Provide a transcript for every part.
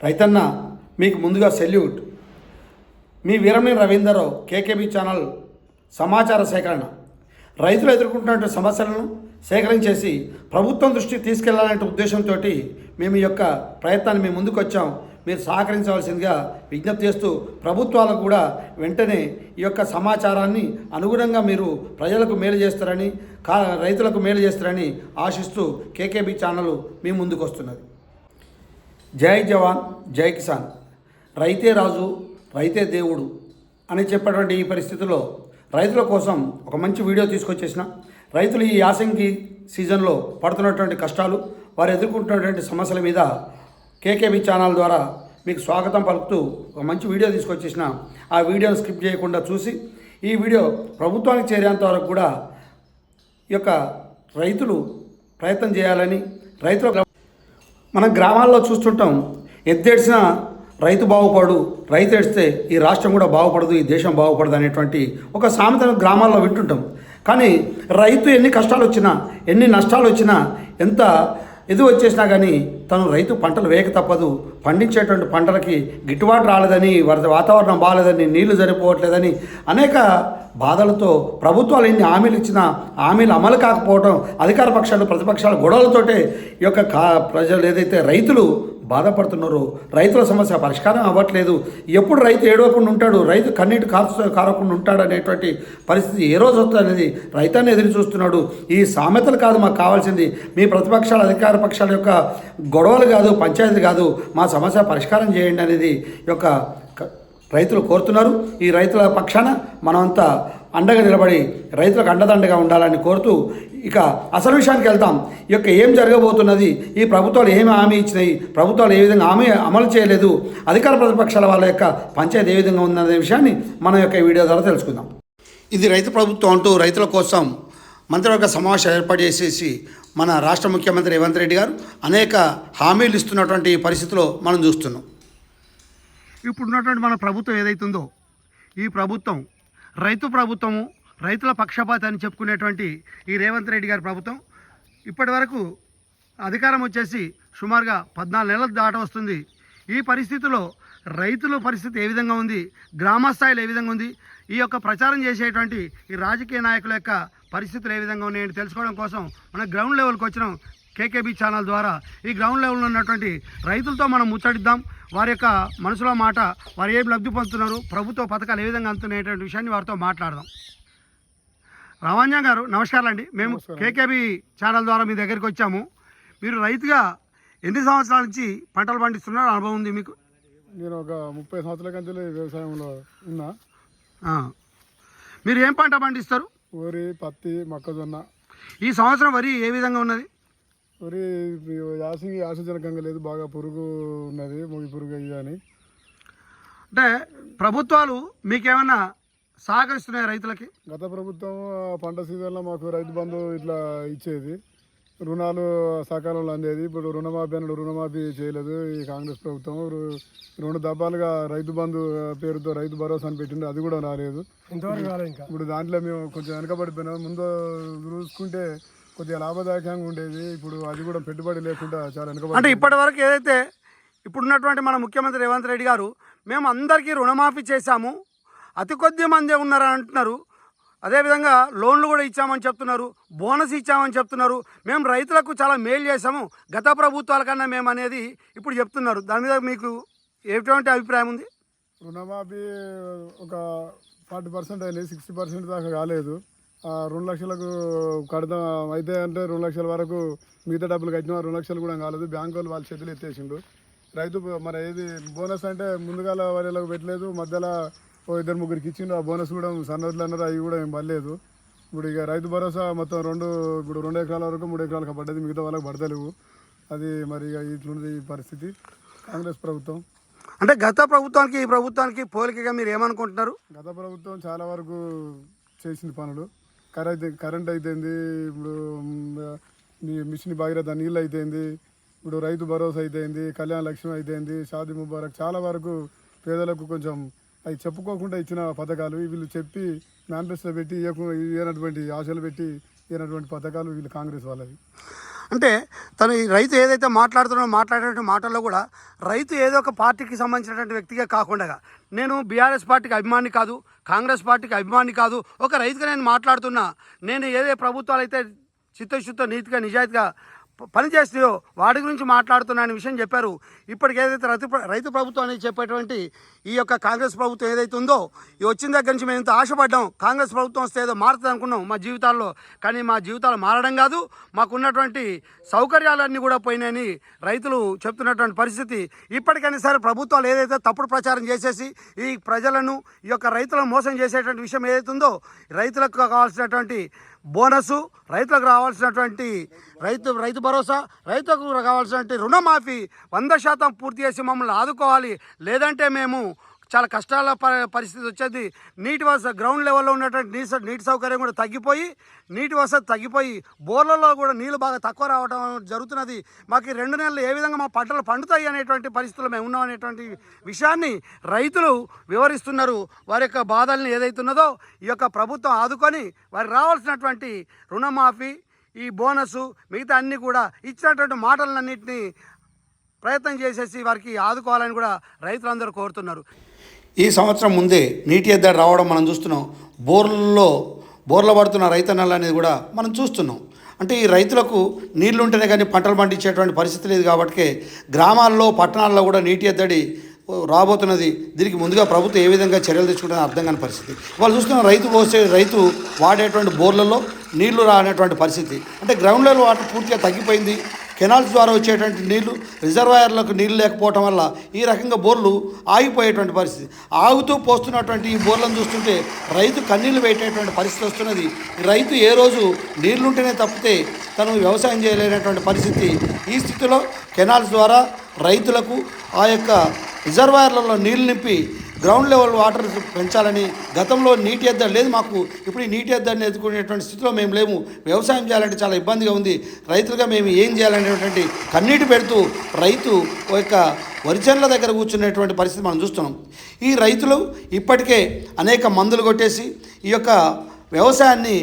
రైతన్న మీకు ముందుగా సెల్యూట్. మీ వీరమణి రవీందర్రావు కేకేబీ ఛానల్ సమాచార సేకరణ. రైతులు ఎదుర్కొంటున్న సమస్యలను సేకరించేసి ప్రభుత్వం దృష్టికి తీసుకెళ్ళాలనే ఉద్దేశంతో మేము ఈ యొక్క ప్రయత్నాన్ని మేము ముందుకు వచ్చాం మీరు సహకరించవలసిందిగా విజ్ఞప్తి చేస్తూ ప్రభుత్వాలకు కూడా వెంటనే ఈ యొక్క సమాచారాన్ని అనుగుణంగా మీరు ప్రజలకు మేలు చేస్తారని కా రైతులకు మేలు చేస్తారని ఆశిస్తూ కేకేబీ ఛానల్ మీ ముందుకు వస్తున్నది జై జవాన్ జై కిసాన్. రైతే రాజు రైతే దేవుడు అని చెప్పేటువంటి ఈ పరిస్థితుల్లో రైతుల కోసం ఒక మంచి వీడియో తీసుకొచ్చేసిన. రైతులు ఈ యాసంగి సీజన్లో పడుతున్నటువంటి కష్టాలు వారు ఎదుర్కొంటున్నటువంటి సమస్యల మీద కేకేబీ ఛానల్ ద్వారా మీకు స్వాగతం పలుకుతూ ఒక మంచి వీడియో తీసుకొచ్చేసిన. ఆ వీడియోను స్కిప్ చేయకుండా చూసి ఈ వీడియో ప్రభుత్వానికి చేరేంత వరకు కూడా ఈ యొక్క రైతులు ప్రయత్నం చేయాలని రైతుల మన గ్రామాల్లో చూస్తుంటాం ఎద్దేడ్చిన రైతు బాగుపడు రైతు ఏడిస్తే ఈ రాష్ట్రం కూడా బాగుపడదు ఈ దేశం బాగుపడదు అనేటువంటి ఒక సామెతను గ్రామాల్లో వింటుంటాం. కానీ రైతు ఎన్ని కష్టాలు వచ్చినా ఎన్ని నష్టాలు వచ్చినా ఎంత ఎదు వచ్చేసినా కానీ తను రైతు పంటలు వేయక తప్పదు. పండించేటువంటి పంటలకి గిట్టుబాటు రాలేదని వరద వాతావరణం బాగాలేదని నీళ్ళు సరిపోవట్లేదని అనేక బాధలతో ప్రభుత్వాలు ఎన్ని హామీలు ఇచ్చినా హామీలు అమలు కాకపోవడం అధికార పక్షాలు ప్రతిపక్షాల గొడవలతోటే ఈ యొక్క కా ప్రజలు ఏదైతే రైతులు బాధపడుతున్నారో రైతుల సమస్య పరిష్కారం అవ్వట్లేదు. ఎప్పుడు రైతు ఏడవకుండా ఉంటాడు రైతు కన్నీటి కాచు కారకుండా ఉంటాడు అనేటువంటి పరిస్థితి ఏ రోజు వస్తుందనేది రైతాన్ని ఎదురు చూస్తున్నాడు. ఈ సామెతలు కాదు మాకు కావాల్సింది. మీ ప్రతిపక్షాల అధికార పక్షాల యొక్క గొడవలు కాదు పంచాయతీ కాదు మా సమస్య పరిష్కారం చేయండి అనేది యొక్క రైతులు కోరుతున్నారు. ఈ రైతుల పక్షాన మనమంతా అండగా నిలబడి రైతులకు అండదండగా ఉండాలని కోరుతూ ఇక అసలు విషయానికి వెళ్తాం. ఈ యొక్క ఏం జరగబోతున్నది? ఈ ప్రభుత్వాలు ఏమి హామీ ఇచ్చినాయి? ప్రభుత్వాలు ఏ విధంగా హామీ అమలు చేయలేదు? అధికార ప్రతిపక్షాల వాళ్ళ యొక్క పంచాయతీ ఏ విధంగా ఉందనే విషయాన్ని మనం యొక్క వీడియో ద్వారా తెలుసుకుందాం. ఇది రైతు ప్రభుత్వం అంటూ రైతుల కోసం మంత్రివర్గ సమావేశం ఏర్పాటు చేసేసి మన రాష్ట్ర ముఖ్యమంత్రి రేవంత్ రెడ్డి గారు అనేక హామీలు ఇస్తున్నటువంటి పరిస్థితిలో మనం చూస్తున్నాం. ఇప్పుడు ఉన్నటువంటి మన ప్రభుత్వం ఏదైతుందో ఈ ప్రభుత్వం రైతు ప్రభుత్వము రైతుల పక్షపాత అని చెప్పుకునేటువంటి ఈ రేవంత్ రెడ్డి గారి ప్రభుత్వం ఇప్పటి వరకు అధికారం వచ్చేసి సుమారుగా పద్నాలుగు నెలలు దాట వస్తుంది. ఈ పరిస్థితిలో రైతుల పరిస్థితి ఏ విధంగా ఉంది గ్రామస్థాయిలో ఏ విధంగా ఉంది ఈ యొక్క ప్రచారం చేసేటువంటి ఈ రాజకీయ నాయకుల యొక్క పరిస్థితులు ఏ విధంగా ఉన్నాయని తెలుసుకోవడం కోసం మన గ్రౌండ్ లెవెల్కి వచ్చినాం. కేకేబీ ఛానల్ ద్వారా ఈ గ్రౌండ్ లెవెల్లో ఉన్నటువంటి రైతులతో మనం ముచ్చటిద్దాం. వారి యొక్క మనసులో మాట వారు ఏం లబ్ధి పొందుతున్నారు ప్రభుత్వ పథకాలు ఏ విధంగా అందుతున్నటువంటి విషయాన్ని వారితో మాట్లాడదాం. రామాంజన్ గారు నమస్కారం అండి మేము కేకేబీ ఛానల్ ద్వారా మీ దగ్గరికి వచ్చాము. మీరు రైతుగా ఎన్ని సంవత్సరాల నుంచి పంటలు పండిస్తున్నారో అనుభవం ఉంది మీకు? నేను ఒక ముప్పై సంవత్సరాల కంచె వ్యవసాయంలో ఉన్నా. మీరు ఏం పంట పండిస్తారు? వరి పత్తి మొక్కజొన్న. ఈ సంవత్సరం వరి ఏ విధంగా ఉన్నది? వరి యాసింగి ఆశజనకంగా లేదు బాగా పురుగు ఉన్నది ముగి పురుగు ఇది అని. అంటే ప్రభుత్వాలు మీకేమన్నా సహకరిస్తున్నాయి రైతులకి? గత ప్రభుత్వం పంట సీజన్లో మాకు రైతు బంధు ఇట్లా ఇచ్చేది. రుణాలు సకాలంలో అందేది. ఇప్పుడు రుణమాఫీ అన్నాడు రుణమాఫీ చేయలేదు. ఈ కాంగ్రెస్ ప్రభుత్వం రెండు దబ్బాలుగా రైతు బంధు పేరుతో రైతు భరోసా అని పెట్టింది అది కూడా రాలేదు. ఇప్పుడు దాంట్లో మేము కొంచెం వెనకబడిపోయినాం. ముందు చూసుకుంటే కొద్దిగా లాభదాయకంగా ఉండేది. ఇప్పుడు అది కూడా పెట్టుబడి లేకుండా చాలా అంటే వెనకబడి ఇప్పటి వరకు ఏదైతే ఇప్పుడున్నటువంటి మన ముఖ్యమంత్రి రేవంత్ రెడ్డి గారు మేము అందరికీ రుణమాఫీ చేశాము. అతి కొద్ది మందే ఉన్నారని అంటున్నారు. అదేవిధంగా లోన్లు కూడా ఇచ్చామని చెప్తున్నారు. బోనస్ ఇచ్చామని చెప్తున్నారు. మేము రైతులకు చాలా మేలు చేశాము. గత ప్రభుత్వాల కన్నా మేము అనేది ఇప్పుడు చెప్తున్నారు. దాని మీద మీకు ఎటువంటి అభిప్రాయం ఉంది? రుణమాఫీ ఒక ఫార్టీ పర్సెంట్ అయింది సిక్స్టీ పర్సెంట్ దాకా కాలేదు. రెండు లక్షలకు కడదాం. అయితే అంటే రెండు లక్షల వరకు మిగతా డబ్బులు కట్టిన రెండు లక్షలు కూడా కాలేదు. బ్యాంకు వాళ్ళు వాళ్ళ చేతులు ఎత్తేసిండు రైతు మరి ఏది బోనస్ అంటే ముందుగాల వాళ్ళకి పెట్టలేదు. మధ్యలో ఓ ఇద్దరు ముగ్గురికి ఇచ్చిండు ఆ బోనస్ కూడా సన్నదులు అన్నారు అవి కూడా ఏం పడలేదు. ఇప్పుడు ఇక రైతు భరోసా మొత్తం రెండు ఇప్పుడు రెండు ఎకరాల వరకు మూడు ఎకరాలకు పడ్డది. మిగతా వాళ్ళకి పడతలేవు. అది మరి ఇక ఇట్లుంది ఈ పరిస్థితి. కాంగ్రెస్ ప్రభుత్వం. అంటే గత ప్రభుత్వానికి ఈ ప్రభుత్వానికి పోలికగా మీరు ఏమనుకుంటున్నారు? గత ప్రభుత్వం చాలా వరకు చేసింది పనులు. కరెంట్ కరెంట్ అయితేంది ఇప్పుడు మిషన్ భాగీరథ నీళ్ళు అయితేంది ఇప్పుడు రైతు భరోసా అయితేంది కళ్యాణ లక్ష్మి అయితేంది షాది ముబారక్ చాలా వరకు పేదలకు కొంచెం అవి చెప్పుకోకుండా ఇచ్చిన పథకాలు వీళ్ళు చెప్పి మేనిఫెస్టో పెట్టి ఇయ్యకు ఇయ్యనటువంటి ఆశలు పెట్టి ఇయ్యనటువంటి పథకాలు వీళ్ళు కాంగ్రెస్ వాళ్ళవి. అంటే తను ఈ రైతు ఏదైతే మాట్లాడుతున్నాడో మాట్లాడేటువంటి మాటల్లో కూడా రైతు ఏదో ఒక పార్టీకి సంబంధించినటువంటి వ్యక్తిగా కాకుండా నేను బీఆర్ఎస్ పార్టీకి అభిమాని కాదు కాంగ్రెస్ పార్టీకి అభిమాని కాదు ఒక రైతుగా నేను మాట్లాడుతున్నా నేను ఏదే ప్రభుత్వాలు అయితే చిత్తశుద్ధ నీతిగా నిజాయితీగా పనిచేస్తాయో వాటి గురించి మాట్లాడుతున్నాయని విషయం చెప్పారు. ఇప్పటికి ఏదైతే రైతు రైతు ప్రభుత్వం అనేది చెప్పేటువంటి ఈ యొక్క కాంగ్రెస్ ప్రభుత్వం ఏదైతే ఉందో ఈ వచ్చిన దగ్గర నుంచి మేము ఇంత ఆశపడ్డాం కాంగ్రెస్ ప్రభుత్వం వస్తే ఏదో మారుతుంది అనుకున్నాం మా జీవితాల్లో. కానీ మా జీవితాలు మారడం కాదు మాకున్నటువంటి సౌకర్యాలన్నీ కూడా పోయినాయని రైతులు చెప్తున్నటువంటి పరిస్థితి. ఇప్పటికైనా సరే ప్రభుత్వాలు ఏదైతే తప్పుడు ప్రచారం చేసేసి ఈ ప్రజలను ఈ యొక్క రైతులను మోసం చేసేటువంటి విషయం ఏదైతే ఉందో రైతులకు కావాల్సినటువంటి బోనసు రైతులకు రావాల్సినటువంటి రైతు రైతు భరోసా రైతులకు కావాల్సినటువంటి రుణమాఫీ వంద శాతం పూర్తి చేసి మమ్మల్ని ఆదుకోవాలి. లేదంటే మేము చాలా కష్టాల పరిస్థితి వచ్చేది. నీటి వసతి గ్రౌండ్ లెవెల్లో ఉన్నటువంటి నీటి నీటి సౌకర్యం కూడా తగ్గిపోయి నీటి వసతి తగ్గిపోయి బోర్లలో కూడా నీళ్ళు బాగా తక్కువ రావడం జరుగుతున్నది. మాకు రెండు నెలలు ఏ విధంగా మా పంటలు పండుతాయి అనేటువంటి పరిస్థితులు మేము ఉన్నాం అనేటువంటి విషయాన్ని రైతులు వివరిస్తున్నారు. వారి యొక్క బాధల్ని ఏదైతున్నదో ఈ యొక్క ప్రభుత్వం ఆదుకొని వారికి రావాల్సినటువంటి రుణమాఫీ ఈ బోనసు మిగతా అన్నీ కూడా ఇచ్చినటువంటి మాటలన్నింటినీ ప్రయత్నం చేసేసి వారికి ఆదుకోవాలని కూడా రైతులందరూ కోరుతున్నారు. ఈ సంవత్సరం ముందే నీటి ఎద్దడి రావడం మనం చూస్తున్నాం. బోర్లలో బోర్ల పడుతున్న రైతన్నలు అనేది కూడా మనం చూస్తున్నాం. అంటే ఈ రైతులకు నీళ్ళు ఉంటేనే కానీ పంటలు పండించేటువంటి పరిస్థితి లేదు కాబట్టి గ్రామాల్లో పట్టణాల్లో కూడా నీటి ఎద్దడి రాబోతున్నది. దీనికి ముందుగా ప్రభుత్వం ఏ విధంగా చర్యలు తీసుకుంటుందని అర్థం కాని పరిస్థితి. వాళ్ళు చూస్తున్న రైతు పోసే రైతు వాడేటువంటి బోర్లలో నీళ్ళు రానటువంటి పరిస్థితి. అంటే గ్రౌండ్ లెవెల్ వాటర్ పూర్తిగా తగ్గిపోయింది. కెనాల్స్ ద్వారా వచ్చేటువంటి నీళ్ళు రిజర్వాయర్లకు నీళ్ళు లేకపోవటం వల్ల ఈ రకంగా బోర్లు ఆగిపోయేటువంటి పరిస్థితి. ఆగుతూ పోస్తున్నటువంటి ఈ బోర్లను చూస్తుంటే రైతు కన్నీళ్ళు పెట్టేటువంటి పరిస్థితి వస్తున్నది. రైతు ఏ రోజు నీళ్ళుంటేనే తప్పితే తను వ్యవసాయం చేయలేనటువంటి పరిస్థితి. ఈ స్థితిలో కెనాల్స్ ద్వారా రైతులకు ఆ యొక్క రిజర్వాయర్లలో నీళ్ళు నింపి గ్రౌండ్ లెవెల్ వాటర్ పెంచాలని గతంలో నీటి ఎద్దడి లేదు మాకు. ఇప్పుడు ఈ నీటి ఎద్దడిని ఎదుర్కొనేటువంటి స్థితిలో మేము లేము. వ్యవసాయం చేయాలంటే చాలా ఇబ్బందిగా ఉంది. రైతులుగా మేము ఏం చేయాలనేటువంటి కన్నీటి పెడుతూ రైతు యొక్క వరిచర్ల దగ్గర కూర్చునేటువంటి పరిస్థితి మనం చూస్తున్నాం. ఈ రైతులు ఇప్పటికే అనేక మందులు కొట్టేసి ఈ యొక్క వ్యవసాయాన్ని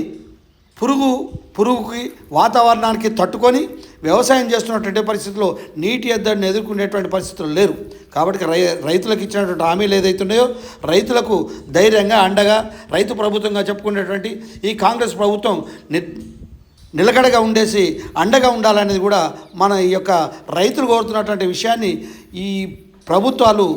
పురుగు పురుగుకి వాతావరణానికి తట్టుకొని వ్యవసాయం చేస్తున్నటువంటి పరిస్థితుల్లో నీటి ఎద్దడిని ఎదుర్కొనేటువంటి పరిస్థితులు లేరు. కాబట్టి రై రైతులకు ఇచ్చినటువంటి హామీలు ఏదైతున్నాయో రైతులకు ధైర్యంగా అండగా రైతు ప్రభుత్వంగా చెప్పుకునేటువంటి ఈ కాంగ్రెస్ ప్రభుత్వం ని నిలకడగా ఉండేసి అండగా ఉండాలనేది కూడా మన ఈ యొక్క రైతులు కోరుతున్నటువంటి విషయాన్ని ఈ ప్రభుత్వాలు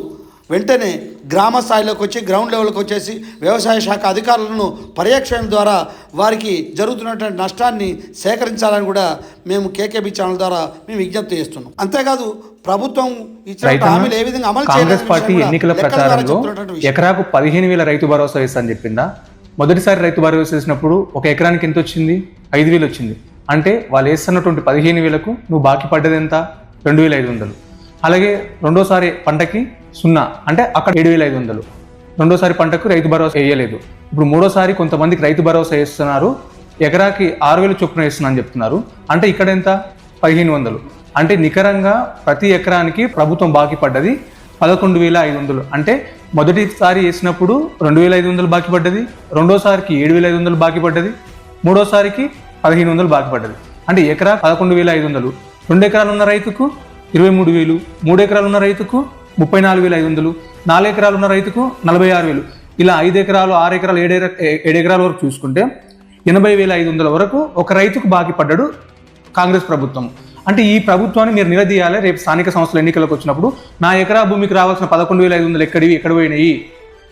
వెంటనే గ్రామ స్థాయిలోకి వచ్చి గ్రౌండ్ లెవెల్కి వచ్చేసి వ్యవసాయ శాఖ అధికారులను పర్యవేక్షణ ద్వారా వారికి జరుగుతున్నటువంటి నష్టాన్ని సేకరించాలని కూడా మేము కేకేబీ ఛానల్ ద్వారా మేము విజ్ఞప్తి చేస్తున్నాం. అంతేకాదు ప్రభుత్వం హామీలు ఏ విధంగా అమలు కాంగ్రెస్ పార్టీ ఎన్నికల ప్రచారంలో. ఎకరాకు పదిహేను వేల రైతు భరోసా ఇస్తా చెప్పిందా? మొదటిసారి రైతు భరోసా వేసినప్పుడు ఒక ఎకరానికి ఎంత వచ్చింది? ఐదు వేలు వచ్చింది. అంటే వాళ్ళు వేస్తున్నటువంటి పదిహేను వేలకు నువ్వు బాకీ పడ్డది ఎంత? రెండు వేల ఐదు వందలు. అలాగే రెండోసారి పంటకి సున్నా. అంటే అక్కడ ఏడు వేల ఐదు వందలు. రెండోసారి పంటకు రైతు భరోసా వేయలేదు. ఇప్పుడు మూడోసారి కొంతమందికి రైతు భరోసా వేస్తున్నారు. ఎకరాకి ఆరు వేలు చొప్పున వేస్తున్నా అని చెప్తున్నారు. అంటే ఇక్కడ ఎంత? పదిహేను వందలు. అంటే నికరంగా ప్రతి ఎకరానికి ప్రభుత్వం బాకీ పడ్డది పదకొండు వేల ఐదు వందలు. అంటే మొదటిసారి వేసినప్పుడు రెండు వేల ఐదు వందలు బాకీ పడ్డది. రెండోసారికి ఏడు వేల ఐదు వందలు బాకీ పడ్డది. మూడోసారికి పదిహేను వందలు బాకీ పడ్డది. అంటే ఎకరా పదకొండు వేల ఐదు వందలు. రెండు ఎకరాలు ఉన్న రైతుకు ఇరవై మూడు వేలు. మూడు ఎకరాలు ఉన్న రైతుకు ముప్పై నాలుగు వేల ఐదు వందలు. నాలుగు ఎకరాలు ఉన్న రైతుకు నలభై ఆరు వేలు. ఇలా ఐదు ఎకరాలు ఆరు ఎకరాలు ఏడు ఏడు ఎకరాల వరకు చూసుకుంటే ఎనభై వేల ఐదు వందల వరకు ఒక రైతుకు బాకీ పడ్డాడు కాంగ్రెస్ ప్రభుత్వం. అంటే ఈ ప్రభుత్వాన్ని మీరు నిలదీయాలి. రేపు స్థానిక సంస్థల ఎన్నికలకు వచ్చినప్పుడు నా ఎకరా భూమికి రావాల్సిన పదకొండు వేల ఐదు వందలు ఎక్కడివి ఎక్కడ పోయినాయి?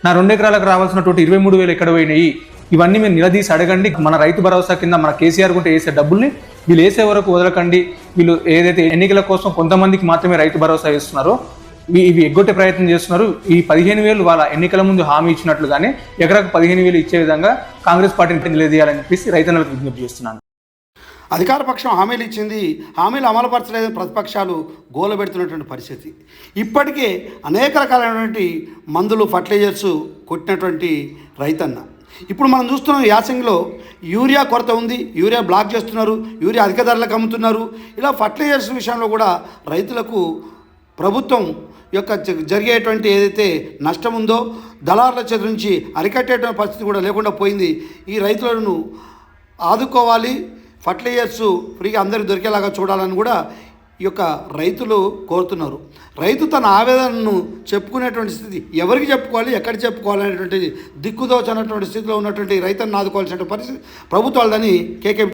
నా రెండు ఎకరాలకు రావాల్సినటువంటి ఇరవై మూడు వేలు ఎక్కడ పోయినాయి? ఇవన్నీ మీరు నిలదీసి అడగండి. మన రైతు భరోసా కింద మన కేసీఆర్ గుంటే వేసే డబ్బుల్ని వీళ్ళు వేసే వరకు వదలకండి. వీళ్ళు ఏదైతే ఎన్నికల కోసం కొంతమందికి మాత్రమే రైతు భరోసా ఇస్తున్నారో ఇవి ఇవి ఎగ్గొట్టే ప్రయత్నం చేస్తున్నారు. ఈ పదిహేను వేలు వాళ్ళ ఎన్నికల ముందు హామీ ఇచ్చినట్లుగానే ఎకరాకు పదిహేను వేలు ఇచ్చే విధంగా కాంగ్రెస్ పార్టీని నిలదీయాలని చెప్పేసి రైతన్నలకు విజ్ఞప్తి చేస్తున్నాను. అధికార పక్షం హామీలు ఇచ్చింది. హామీలు అమలుపరచలేదని ప్రతిపక్షాలు గోలబెడుతున్నటువంటి పరిస్థితి. ఇప్పటికే అనేక రకాలైనటువంటి మందులు ఫర్టిలైజర్స్ కొట్టినటువంటి రైతన్న. ఇప్పుడు మనం చూస్తున్నాం యాసంగిలో యూరియా కొరత ఉంది. యూరియా బ్లాక్ చేస్తున్నారు. యూరియా అధిక ధరలకు అమ్ముతున్నారు. ఇలా ఫర్టిలైజర్స్ విషయంలో కూడా రైతులకు ప్రభుత్వం యొక్క జ- జరిగేటువంటి ఏదైతే నష్టం ఉందో దళారుల చేతి నుంచి అరికట్టేటువంటి పరిస్థితి కూడా లేకుండా పోయింది. ఈ రైతులను ఆదుకోవాలి. ఫర్టిలైజర్స్ ఫ్రీగా అందరికి దొరికేలాగా చూడాలని కూడా ఈ యొక్క రైతులు కోరుతున్నారు. రైతు తన ఆవేదనను చెప్పుకునేటువంటి స్థితి ఎవరికి చెప్పుకోవాలి ఎక్కడ చెప్పుకోవాలి అనేటువంటి దిక్కుదోచనటువంటి స్థితిలో ఉన్నటువంటి రైతులను ఆదుకోవాల్సిన పరిస్థితి ప్రభుత్వాలని కేకే